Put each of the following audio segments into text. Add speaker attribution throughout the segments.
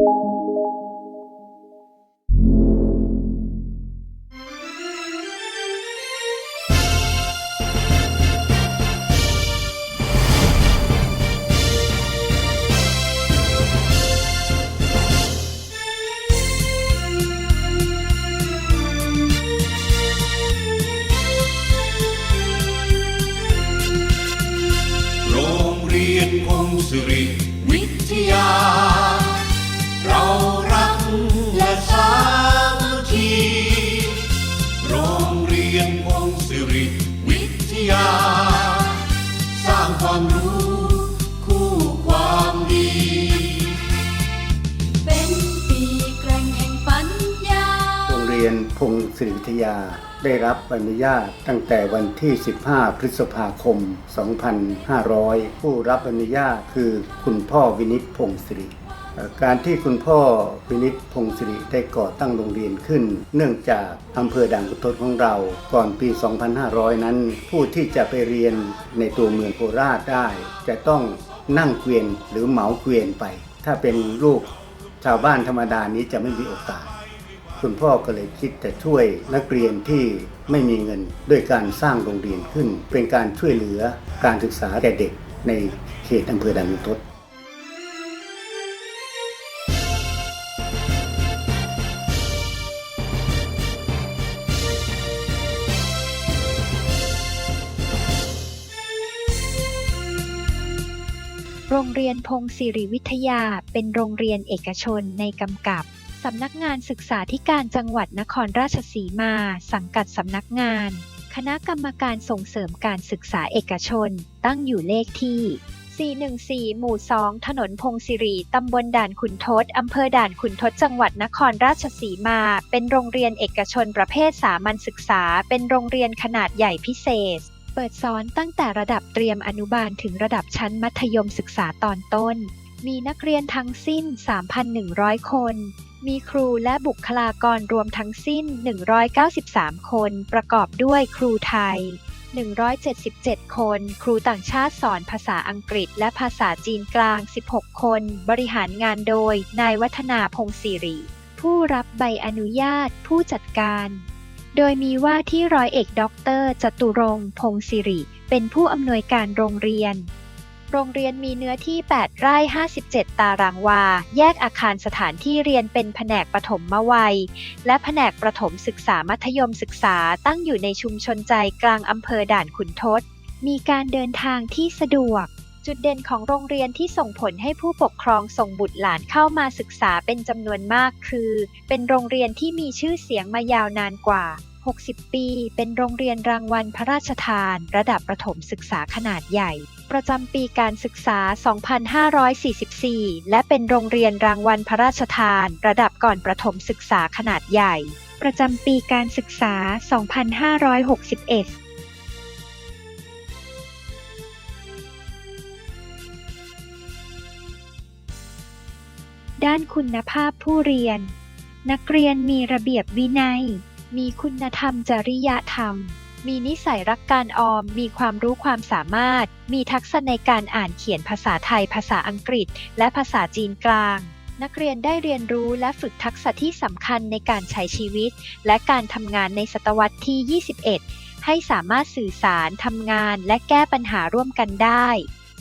Speaker 1: โศิริวิทยา
Speaker 2: ได้รับอนุญาตตั้งแต่วันที่ 15 พฤษภาคม 2500 ผู้รับอนุญาตคือคุณพ่อวินิตพงศิริการที่คุณพ่อวินิตพงศิริได้ก่อตั้งโรงเรียนขึ้น เนื่องจากอำเภอด่านกุตทของเราก่อนปี 2500 นั้น ผู้ที่จะไปเรียนในตัวเมืองโคราชได้ จะต้องนั่งเกวียนหรือเหมาเกวียนไป ถ้าเป็นลูกชาวบ้านธรรมดานี้จะไม่มีโอกาส คุณพ่อก็เลยคิดจะช่วยนักเรียนที่ไม่มีเงินด้วยการสร้างโรงเรียนขึ้น เป็นการช่วยเหลือการศึกษาแก่เด็กในเขตอำเภอด่านขุนทด
Speaker 3: โรงเรียนพงศิริวิทยาเป็นโรงเรียนเอกชนในกำกับ สำนักงานศึกษาธิการจังหวัดนครราชสีมา สังกัดสำนักงาน คณะกรรมการส่งเสริมการศึกษาเอกชน ตั้งอยู่เลขที่ 414 หมู่ 2 ถนนพงศิริตำบลด่านขุนทดอำเภอด่านขุนทดจังหวัดนครราชสีมา เป็นโรงเรียนเอกชนประเภทสามัญศึกษา เป็นโรงเรียนขนาดใหญ่พิเศษ เปิดสอนตั้งแต่ระดับเตรียมอนุบาลถึงระดับชั้นมัธยมศึกษาตอนต้น มีนักเรียนทั้งสิ้น 3,100 คน มีครูและบุคลากรรวมทั้งสิ้น 193 คน ประกอบด้วยครูไทย 177 คน ครูต่างชาติสอนภาษาอังกฤษและภาษาจีนกลาง 16 คน บริหารงานโดย นายวัฒนาพงศิริ ผู้รับใบอนุญาต ผู้จัดการ โดยมีว่าที่ร้อยเอกด็อกเตอร์จตุรงพงศิริ เป็นผู้อำนวยการโรงเรียน โรงเรียนมีเนื้อที่ 8 ไร่ 57 ตารางวา แยกอาคารสถานที่เรียนเป็นแผนกปฐมวัย และแผนกประถมศึกษามัธยมศึกษาตั้งอยู่ในชุมชนใจกลางอำเภอด่านขุนทด มีการเดินทางที่สะดวก จุดเด่นของโรงเรียนที่ส่งผลให้ผู้ปกครองส่งบุตรหลานเข้ามาศึกษาเป็นจำนวนมากคือ เป็นโรงเรียนที่มีชื่อเสียงมายาวนานกว่า 60 ปี เป็นโรงเรียนรางวัลพระราชทาน ระดับประถมศึกษาขนาดใหญ่ ประจำปีการศึกษา 2544 และเป็นโรงเรียนรางวัลพระราชทาน ระดับก่อนประถมศึกษาขนาดใหญ่ ประจำปีการศึกษา 2561ด้านคุณภาพผู้เรียน นักเรียนมีระเบียบวินัย มีคุณธรรมจริยธรรม มีนิสัยรักการออม มีความรู้ความสามารถ มีทักษะในการอ่านเขียนภาษาไทย ภาษาอังกฤษ และภาษาจีนกลาง นักเรียนได้เรียนรู้และฝึกทักษะที่สำคัญในการใช้ชีวิต และการทำงานในศตวรรษที่ 21 ให้สามารถสื่อสารทำงาน และแก้ปัญหาร่วมกันได้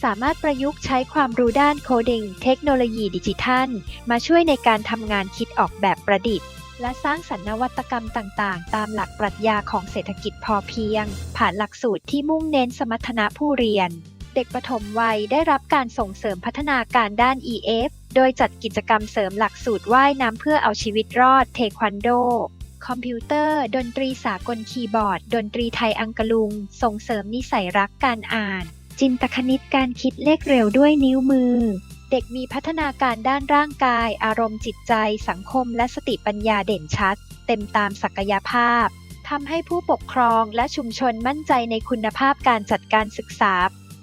Speaker 3: สามารถประยุกต์ใช้ความรู้ด้านโคดิ้งเทคโนโลยีดิจิทัล มาช่วยในการทำงานคิดออกแบบประดิษฐ์ และสร้างสรรค์นวัตกรรมต่างๆ ตามหลักปรัชญาของเศรษฐกิจพอเพียง ผ่านหลักสูตรที่มุ่งเน้นสมรรถนะผู้เรียน เด็กประถมวัยได้รับการส่งเสริมพัฒนาการด้าน EF โดยจัดกิจกรรมเสริมหลักสูตรว่ายน้ำเพื่อเอาชีวิตรอดเทควันโด คอมพิวเตอร์ ดนตรีสากลคีย์บอร์ด ดนตรีไทยอังกลุง ส่งเสริมนิสัยรักการอ่าน จินตคณิตการคิดเลขเร็วด้วยนิ้วมือ เด็กมีพัฒนาการด้านร่างกาย อารมณ์จิตใจ สังคม และสติปัญญาเด่นชัด เต็มตามศักยภาพทำให้ผู้ปกครองและชุมชนมั่นใจในคุณภาพการจัดการศึกษา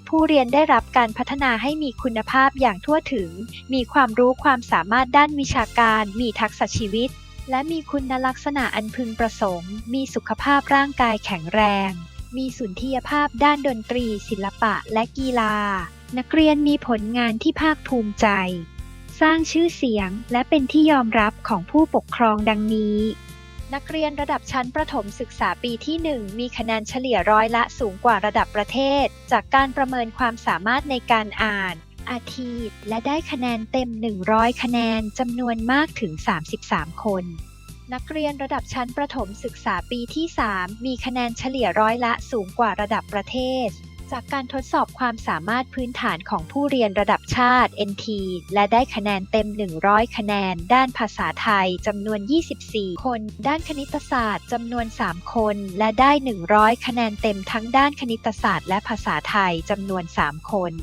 Speaker 3: ผู้เรียนได้รับการพัฒนาให้มีคุณภาพอย่างทั่วถึง มีความรู้ความสามารถด้านวิชาการ มีทักษะชีวิต และมีคุณลักษณะอันพึงประสงค์ มีสุขภาพร่างกายแข็งแรง มีสุนทรียภาพด้านดนตรี ศิลปะ และกีฬา นักเรียนมีผลงานที่ภาคภูมิใจ สร้างชื่อเสียงและเป็นที่ยอมรับของผู้ปกครองดังนี้ นักเรียนระดับชั้นประถมศึกษาปีที่ 1 มีคะแนนเฉลี่ยร้อยละสูงกว่าระดับประเทศ จากการประเมินความสามารถในการอ่าน อาทีและได้คะแนนเต็ม 100 คะแนนจำนวนมากถึง 33 คนนักเรียนระดับชั้นประถมศึกษาปีที่ 3 มีคะแนนเฉลี่ยร้อยละสูงกว่าระดับประเทศ จากการทดสอบความสามารถพื้นฐานของผู้เรียนระดับชาติ NT และได้คะแนนเต็ม 100 คะแนน ด้านภาษาไทยจำนวน 24 คน ด้านคณิตศาสตร์จำนวน 3 คน และได้ 100 คะแนนเต็มทั้งด้านคณิตศาสตร์และภาษาไทยจำนวน 3 คน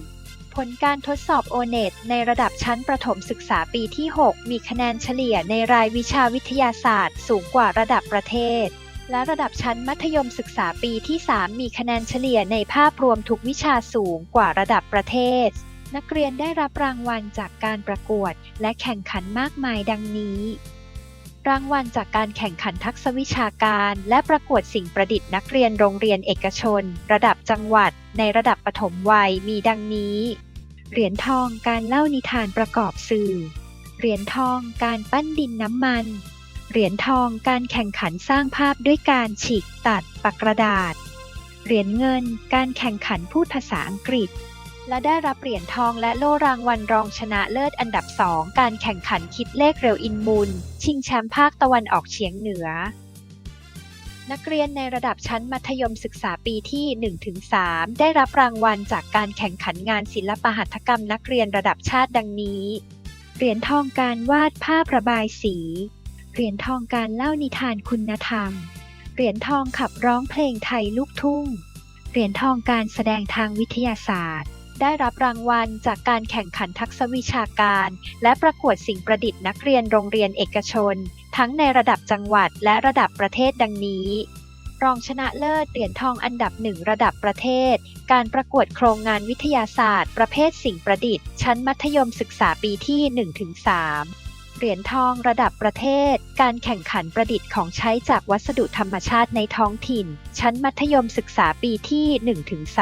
Speaker 3: ผลการทดสอบ o n e t ในระดับชั้นประถมศึกษาปีที่ 6 มีคะแนนเฉลี่ยในรายวิชาวิทยาศาสตร์สูงกว่าระดับประเทศ และระดับชั้นมัธยมศึกษาปีที่ 3 มีคะแนนเฉลี่ยในภาพรวมทุกวิชาสูงกว่าระดับประเทศ นักเรียนได้รับรางวัลจากการประกวด และแข่งขันมากมายดังนี้ รางวัลจากการแข่งขันทักษวิชาการ และประกวดสิ่งประดิษฐ์นักเรียนโรงเรียนเอกชน ระดับจังหวัด ในระดับปฐมวัยมีดังนี้ เหรียญทองการเล่านิทานประกอบสื่อ เหรียญทองการปั้นดินน้ำมัน เหรียญทองการแข่งขันสร้างภาพด้วยการฉีกตัดปากกระดาษ เหรียญเงินการแข่งขันพูดภาษาอังกฤษ และได้รับเหรียญทองและโล่รางวัลรองชนะเลิศอันดับ2การแข่งขันคิดเลขเร็วอินมูล ชิงแชมป์ภาคตะวันออกเฉียงเหนือ นักเรียนในระดับชั้นมัธยมศึกษาปีที่ 1-3 ได้รับรางวัลจากการแข่งขันงานศิลปหัตถกรรมนักเรียนระดับชาติดังนี้ เหรียญทองการวาดภาพระบายสี เหรียญทองการเล่านิทานคุณธรรม เหรียญทองขับร้องเพลงไทยลูกทุ่ง เหรียญทองการแสดงทางวิทยาศาสตร์ ได้รับรางวัลจากการแข่งขันทักษวิชาการ และประกวดสิ่งประดิษฐ์นักเรียนโรงเรียนเอกชน ทั้งในระดับจังหวัดและระดับประเทศดังนี้ รองชนะเลิศเหรียญทองอันดับหนึ่งระดับประเทศ การประกวดโครงงานวิทยาศาสตร์ ประเภทสิ่งประดิษฐ์ ชั้นมัธยมศึกษาปีที่ 1-3 เหรียญทองระดับประเทศ การแข่งขันประดิษฐ์ของใช้จากวัสดุธรรมชาติในท้องถิ่น ชั้นมัธยมศึกษาปีที่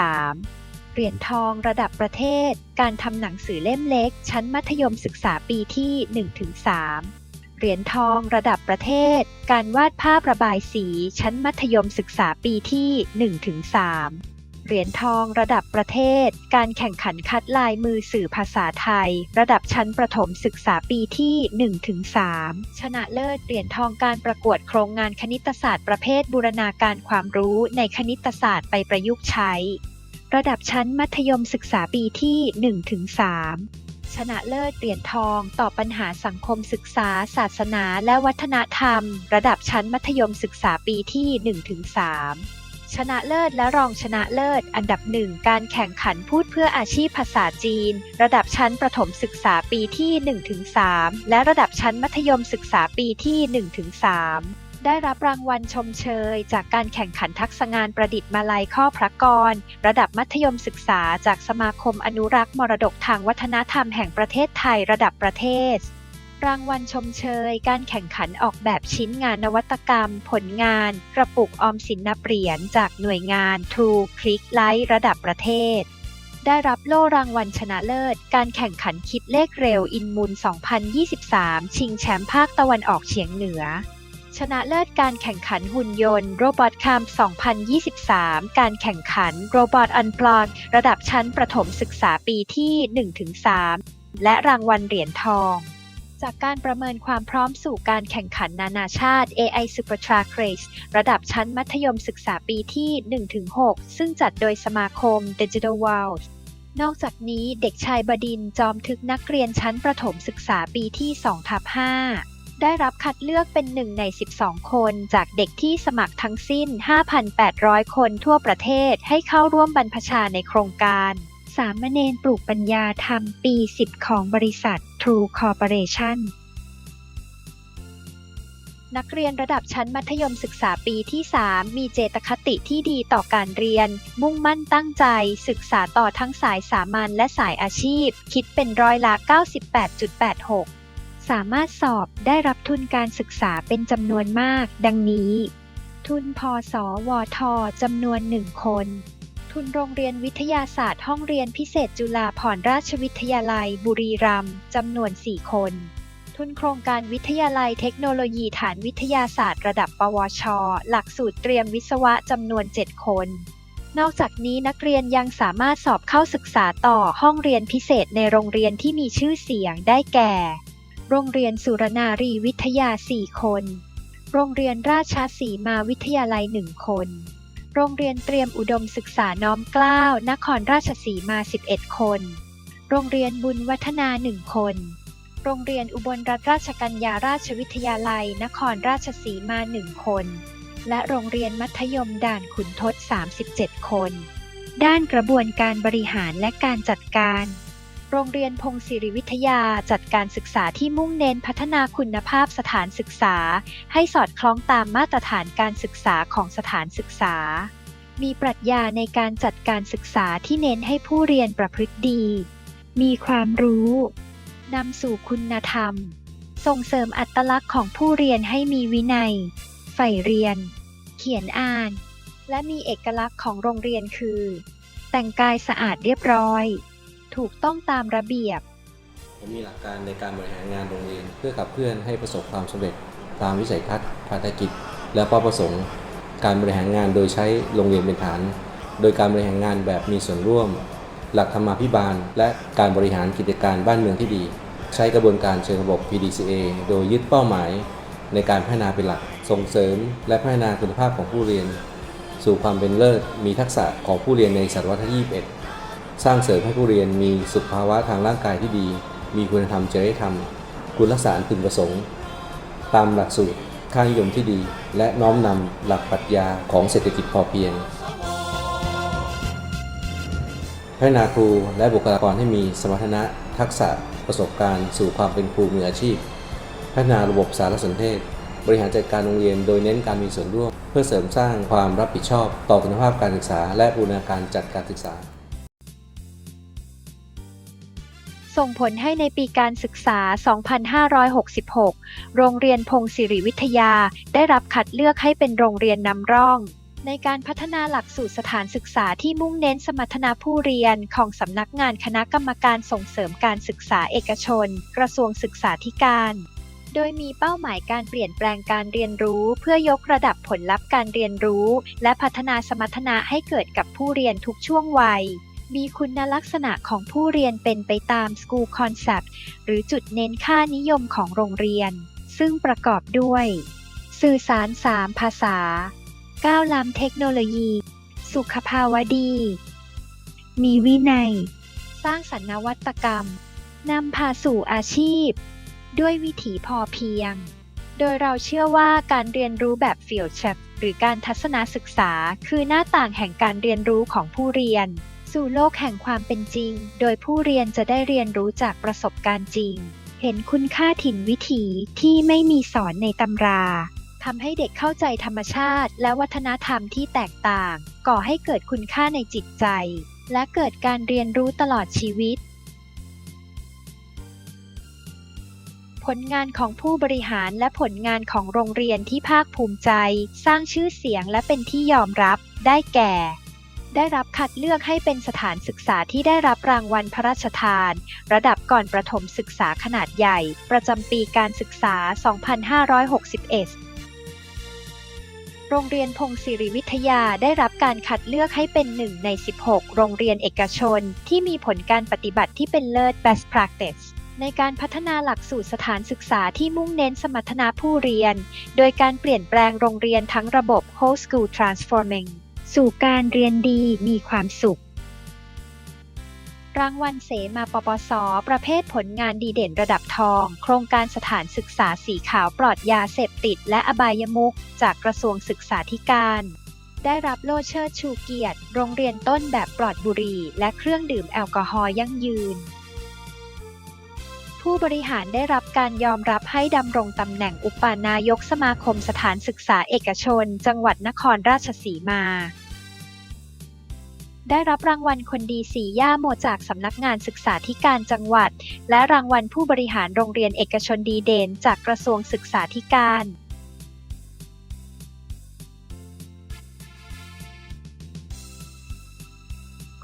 Speaker 3: 1-3เหรียญทองระดับประเทศ การทำหนังสือเล่มเล็ก ชั้นมัธยมศึกษาปีที่ 1-3 เหรียญทองระดับประเทศ การวาดภาพระบายสี ชั้นมัธยมศึกษาปีที่ 1-3 เหรียญทองระดับประเทศ การแข่งขันคัดลายมือสื่อภาษาไทย ระดับชั้นประถมศึกษาปีที่ 1-3 ชนะเลิศเหรียญทองการประกวดโครงงานคณิตศาสตร์ประเภทบูรณาการความรู้ในคณิตศาสตร์ไปประยุกต์ใช้ ระดับชั้นมัธยมศึกษาปีที่ 1-3ชนะเลิศเหรียญทองต่อปัญหาสังคมศึกษา ศาสนาและวัฒนธรรม ระดับชั้นมัธยมศึกษาปีที่ 1-3 ชนะเลิศและรองชนะเลิศ อันดับหนึ่งการแข่งขันพูดเพื่ออาชีพภาษาจีน ระดับชั้นประถมศึกษาปีที่ 1-3 และระดับชั้นมัธยมศึกษาปีที่ 1-3ได้รับรางวัลชมเชย จากการแข่งขันทักษะงานประดิษฐ์มาลัยข้อพระกร ระดับมัธยมศึกษาจากสมาคมอนุรักษ์มรดกทางวัฒนธรรมแห่งประเทศไทยระดับประเทศ รางวัลชมเชย การแข่งขันออกแบบชิ้นงานนวัตกรรม ผลงาน กระปุกออมสินนับเหรียญจากหน่วยงาน True Click Light ระดับประเทศ ได้รับโล่รางวัลชนะเลิศ การแข่งขันคิดเลขเร็วอินมูล 2023 ชิงแชมป์ภาคตะวันออกเฉียงเหนือชนะเลิศการแข่งขันหุ่นยนต์โรบอทคัม2023 การแข่งขันโรบอทอันปลอนระดับชั้นประถมศึกษาปีที่ 1-3 และรางวัลเหรียญทอง จากการประเมินความพร้อมสู่การแข่งขันนานาชาติ AI Super Track Race ระดับชั้นมัธยมศึกษาปีที่ 1-6 ซึ่งจัดโดยสมาคม Digital World นอกจากนี้เด็กชายบดินจอมทึกนักเรียนชั้นประถมศึกษาปีที่2ทับ5ได้รับคัดเลือกเป็นหนึ่งใน 12 คนจากเด็กที่สมัครทั้งสิ้น 5,800 คนทั่วประเทศให้เข้าร่วมบรรพชาในโครงการ สามเณรปลูกปัญญาธรรมปี 10 ของบริษัท True Corporation นักเรียนระดับชั้นมัธยมศึกษาปีที่ 3 มีเจตคติที่ดีต่อการเรียน มุ่งมั่นตั้งใจ ศึกษาต่อทั้งสายสามัญและสายอาชีพ คิดเป็นร้อยละ 98.86 สามารถสอบได้รับทุนการศึกษาเป็นจำนวนมาก ดังนี้ ทุนพอสวทจำนวน1คน ทุนโรงเรียนวิทยาศาสตร์ห้องเรียนพิเศษจุฬาภรณราชวิทยาลัย บุรีรัมย์จำนวน 4 คน ทุนโครงการวิทยาลัยเทคโนโลยีฐานวิทยาศาสตร์ระดับ ปวช หลักสูตรเตรียมวิศวะจำนวน 7 คน นอกจากนี้นักเรียนยังสามารถสอบเข้าศึกษาต่อห้องเรียนพิเศษในโรงเรียนที่มีชื่อเสียงได้แก่ โรงเรียนสุรนารีวิทยา 4 คน โรงเรียนราชสีมาวิทยาลัย 1 คน โรงเรียนเตรียมอุดมศึกษาน้อมเกล้า นครราชสีมา 11 คน โรงเรียนบุญวัฒนา 1 คน โรงเรียนอุบลรัตนราชกัญญาราชวิทยาลัย นครราชสีมา 1 คน และโรงเรียนมัธยมด่านขุนทด 37 คน ด้านกระบวนการบริหารและการจัดการ รงเรียนพงศิริวิทยาจัดการศึกษาที่มุ่งเน้นพัฒนาคุณภาพสถานศึกษา ให้สอดคล้องตามมาตรฐานการศึกษาของสถานศึกษา มีปรัชญาในการจัดการศึกษาที่เน้นให้ผู้เรียนประพฤติดี มีความรู้นำสู่คุณธรรม ส่งเสริมอัตลักษณ์ของผู้เรียนให้มีวินัย ใฝ่เรียน เขียนอ่าน และมีเอกลักษณ์ของโรงเรียนคือ แต่งกายสะอาดเรียบร้อย ถูกต้องตามระเบียบ
Speaker 4: ผมมีหลักการในการบริหารงานโรงเรียน เพื่อขับเคลื่อนให้ประสบความสำเร็จตามวิสัยทัศน์ภารกิจ และเป้าประสงค์ การบริหารงานโดยใช้โรงเรียนเป็นฐาน โดยการบริหารงานแบบมีส่วนร่วม หลักธรรมาภิบาล และการบริหารกิจการบ้านเมืองที่ดี ใช้กระบวนการเชิงระบบ PDCA โดยยึดเป้าหมาย ในการพัฒนาเป็นหลักส่งเสริม และพัฒนาคุณภาพของผู้เรียน สู่ความเป็นเลิศมีทักษะของผู้เรียนในศตวรรษที่21 สร้างเสริมให้ผู้เรียนมีสุขภาวะทางร่างกายที่ดี มีคุณธรรมจริยธรรม คุณลักษณะอันพึงประสงค์ ตามหลักสูตรค่านิยมที่ดี และน้อมนำหลักปรัชญาของเศรษฐกิจพอเพียง พัฒนาครูและบุคลากรให้มีสมรรถนะ ทักษะประสบการณ์สู่ความเป็นครูมืออาชีพ พัฒนาระบบสารสนเทศ บริหารจัดการโรงเรียนโดยเน้นการมีส่วนร่วม เพื่อเสริมสร้างความรับผิดชอบต่อคุณภาพการศึกษา และบูรณาการจัดการศึกษา
Speaker 3: ส่งผลให้ในปีการศึกษา 2566 โรงเรียนพงศิริวิทยาได้รับคัดเลือกให้เป็นโรงเรียนนำร่อง ในการพัฒนาหลักสูตรสถานศึกษาที่มุ่งเน้นสมรรถนะผู้เรียนของสำนักงานคณะกรรมการส่งเสริมการศึกษาเอกชน กระทรวงศึกษาธิการโดยมีเป้าหมายการเปลี่ยนแปลงการเรียนรู้ เพื่อยกระดับผลลัพธ์การเรียนรู้ และพัฒนาสมรรถนะให้เกิดกับผู้เรียนทุกช่วงวัย มีคุณลักษณะของผู้เรียนเป็นไปตาม School Concept หรือจุดเน้นค่านิยมของโรงเรียน ซึ่งประกอบด้วย สื่อสาร 3 ภาษา ก้าวล้ำเทคโนโลยี สุขภาวดี มีวินัย สร้างสรรค์นวัตกรรม นำพาสู่อาชีพ ด้วยวิถีพอเพียง โดยเราเชื่อว่าการเรียนรู้แบบฟิลเชปหรือการทัศนศึกษา คือหน้าต่างแห่งการเรียนรู้ของผู้เรียน สู่โลกแห่งความเป็นจริง โดยผู้เรียนจะได้เรียนรู้จากประสบการณ์จริง เห็นคุณค่าถิ่นวิถีที่ไม่มีสอนในตำราทำให้เด็กเข้าใจธรรมชาติและวัฒนธรรมที่แตกต่าง ก่อให้เกิดคุณค่าในจิตใจ และเกิดการเรียนรู้ตลอดชีวิต ผลงานของผู้บริหารและผลงานของโรงเรียนที่ภาคภูมิใจ สร้างชื่อเสียงและเป็นที่ยอมรับได้แก่ ได้รับคัดเลือกให้เป็นสถานศึกษาที่ได้รับรางวัลพระราชทาน ระดับก่อนประถมศึกษาขนาดใหญ่ ประจำปีการศึกษา 2561โรงเรียนพงศิริวิทยาได้รับการคัดเลือกให้เป็นหนึ่งใน 16 โรงเรียนเอกชน ที่มีผลการปฏิบัติที่เป็นเลิศ best practice ในการพัฒนาหลักสูตรสถานศึกษาที่มุ่งเน้นสมรรถนะผู้เรียน โดยการเปลี่ยนแปลงโรงเรียนทั้งระบบ whole school transforming สู่การเรียนดีมีความสุข รางวัลเสมาปปส ประเภทผลงานดีเด่นระดับทอง โครงการสถานศึกษาสีขาวปลอดยาเสพติดและอบายมุขจากกระทรวงศึกษาธิการ ได้รับโล่เชิดชูเกียรติ โรงเรียนต้นแบบปลอดบุหรี่และเครื่องดื่มแอลกอฮอล์ยั่งยืนผู้บริหารได้รับการยอมรับให้ดำรงตำแหน่งอุปนายกสมาคมสถานศึกษาเอกชน จังหวัดนครราชสีมา ได้รับรางวัลคนดีสีย่าโมจากสำนักงานศึกษาธิการจังหวัด และรางวัลผู้บริหารโรงเรียนเอกชนดีเด่นจากกระทรวงศึกษาธิการ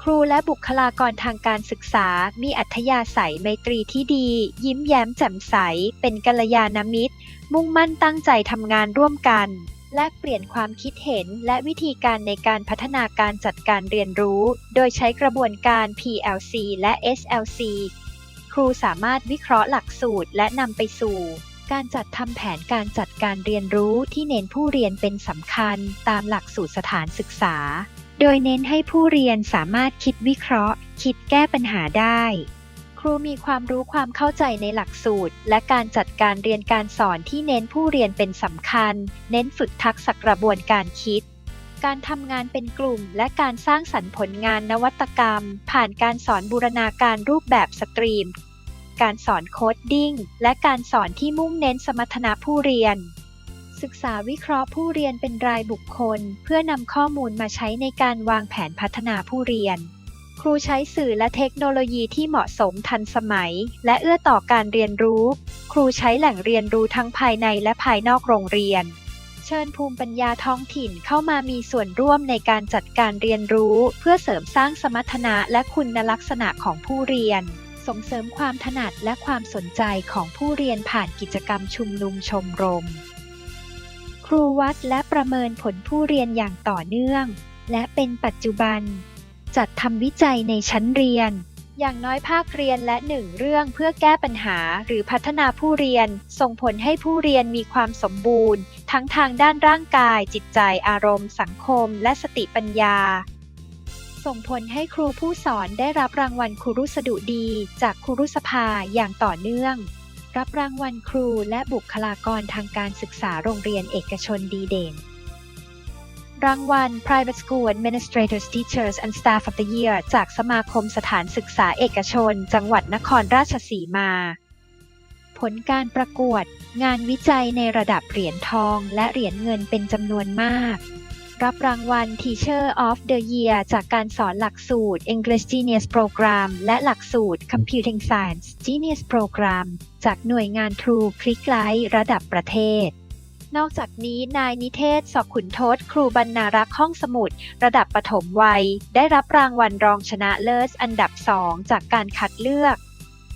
Speaker 3: ครูและบุคลากรทางการศึกษา มีอัธยาศัยไมตรีที่ดี ยิ้มแย้มแจ่มใส เป็นกัลยาณมิตร มุ่งมั่นตั้งใจทำงานร่วมกัน แลกเปลี่ยนความคิดเห็นและวิธีการในการพัฒนาการจัดการเรียนรู้ โดยใช้กระบวนการ PLC และ SLC ครูสามารถวิเคราะห์หลักสูตรและนำไปสู่ การจัดทำแผนการจัดการเรียนรู้ที่เน้นผู้เรียนเป็นสำคัญตามหลักสูตรสถานศึกษา โดยเน้นให้ผู้เรียนสามารถคิดวิเคราะห์ คิดแก้ปัญหาได้ ครูมีความรู้ความเข้าใจในหลักสูตร และการจัดการเรียนการสอนที่เน้นผู้เรียนเป็นสำคัญ เน้นฝึกทักษะกระบวนการคิด การทำงานเป็นกลุ่ม และการสร้างสรรค์ผลงานนวัตกรรม ผ่านการสอนบูรณาการรูปแบบสตรีม การสอนโคดดิ้ง และการสอนที่มุ่งเน้นสมรรถนะผู้เรียนศึกษาวิเคราะห์ผู้เรียนเป็นรายบุคคล เพื่อนำข้อมูลมาใช้ในการวางแผนพัฒนาผู้เรียน ครูใช้สื่อและเทคโนโลยีที่เหมาะสมทันสมัย และเอื้อต่อการเรียนรู้ ครูใช้แหล่งเรียนรู้ทั้งภายในและภายนอกโรงเรียน เชิญภูมิปัญญาท้องถิ่นเข้ามามีส่วนร่วมในการจัดการเรียนรู้ เพื่อเสริมสร้างสมรรถนะและคุณลักษณะของผู้เรียน ส่งเสริมความถนัดและความสนใจของผู้เรียนผ่านกิจกรรมชุมนุมชมรม ครูวัดและประเมินผลผู้เรียนอย่างต่อเนื่อง และเป็นปัจจุบัน จัดทำวิจัยในชั้นเรียน อย่างน้อยภาคเรียนและหนึ่งเรื่องเพื่อแก้ปัญหาหรือพัฒนาผู้เรียน ส่งผลให้ผู้เรียนมีความสมบูรณ์ ทั้งทางด้านร่างกาย จิตใจอารมณ์ สังคม และสติปัญญา ส่งผลให้ครูผู้สอนได้รับรางวัลครูรุสดุดี จากครูรุสภาอย่างต่อเนื่อง รับรางวัลครูและบุคลากรทางการศึกษาโรงเรียนเอกชนดีเด่น รางวัล Private School Administrators Teachers and Staff of the Year จากสมาคมสถานศึกษาเอกชน จังหวัดนครราชสีมา ผลการประกวด งานวิจัยในระดับเหรียญทองและเหรียญเงินเป็นจำนวนมาก รับรางวัล Teacher of the Year จากการสอนหลักสูตร English Genius Program และหลักสูตร Computing Science Genius Program จากหน่วยงาน True c l i c k l i g h t ระดับประเทศ นอกจากนี้นายนิเทศสอขุนทศครูบรรณารักษ์ห้องสมุด ระดับปฐมวัย ได้รับรางวัลรองชนะเลิศอันดับ 2 จากการคัดเลือก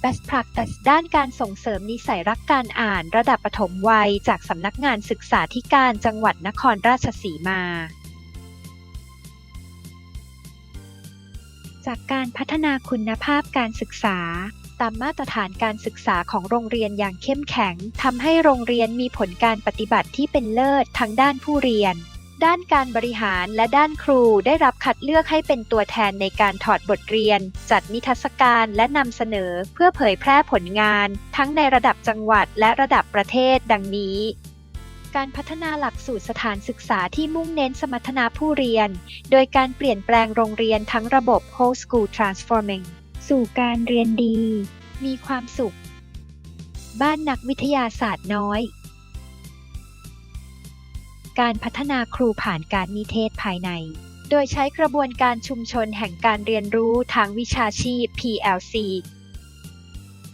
Speaker 3: Best Practice ด้านการส่งเสริมนิสัยรักการอ่านระดับปฐมวัย จากสำนักงานศึกษาธิการจังหวัดนครราชสีมาจากการพัฒนาคุณภาพการศึกษา ตามมาตรฐานการศึกษาของโรงเรียนอย่างเข้มแข็งทำให้โรงเรียนมีผลการปฏิบัติที่เป็นเลิศทั้งด้านผู้เรียน ด้านการบริหารและด้านครูได้รับคัดเลือกให้เป็นตัวแทนในการถอดบทเรียน จัดนิทรรศการและนำเสนอเพื่อเผยแพร่ผลงาน ทั้งในระดับจังหวัดและระดับประเทศดังนี้การพัฒนาหลักสูตรสถานศึกษาที่มุ่งเน้นสมรรถนะผู้เรียน โดยการเปลี่ยนแปลงโรงเรียนทั้งระบบ Whole School Transforming สู่การเรียนดี มีความสุข บ้านนักวิทยาศาสตร์น้อย การพัฒนาครูผ่านการนิเทศภายใน โดยใช้กระบวนการชุมชนแห่งการเรียนรู้ทางวิชาชีพ PLC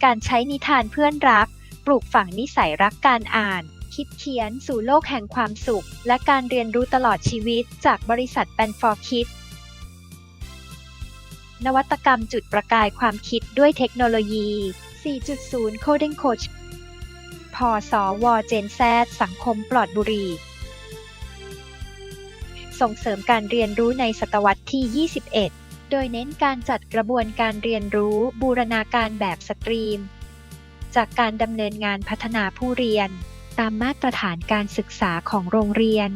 Speaker 3: การใช้นิทานเพื่อนรัก ปลูกฝังนิสัยรักการอ่าน คิดเขียนสู่โลกแห่งความสุข และการเรียนรู้ตลอดชีวิตจากบริษัท b a n for Kids นวัตกรรมจุดประกายความคิดด้วยเทคโนโลยี 4.0 Coding Coach พอสอวเจนแซดสังคมปลอดบุหรี่ ส่งเสริมการเรียนรู้ในศตวรรษที่ 21 โดยเน้นการจัดกระบวนการเรียนรู้บูรณาการแบบสตรีม จากการดำเนินงานพัฒนาผู้เรียน ตามมาตรฐานการศึกษาของโรงเรียน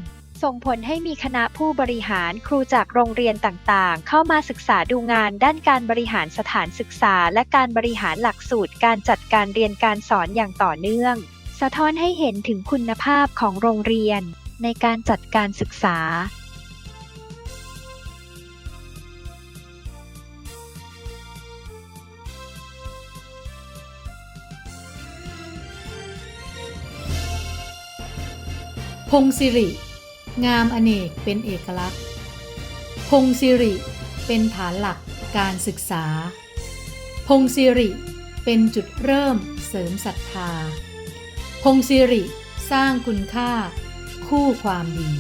Speaker 3: ส่งผลให้มีคณะผู้บริหารครูจากโรงเรียนต่างๆ เข้ามาศึกษาดูงานด้านการบริหารสถานศึกษา และการบริหารหลักสูตรการจัดการเรียนการสอนอย่างต่อเนื่อง สะท้อนให้เห็นถึงคุณภาพของโรงเรียน ในการจัดการศึกษา
Speaker 5: พงศิริ งามอเนกเป็นเอกลักษณ์ พงศิริเป็นฐานหลักการศึกษา พงศิริเป็นจุดเริ่มเสริมศรัทธา พงศิริสร้างคุณค่า คู่ความดี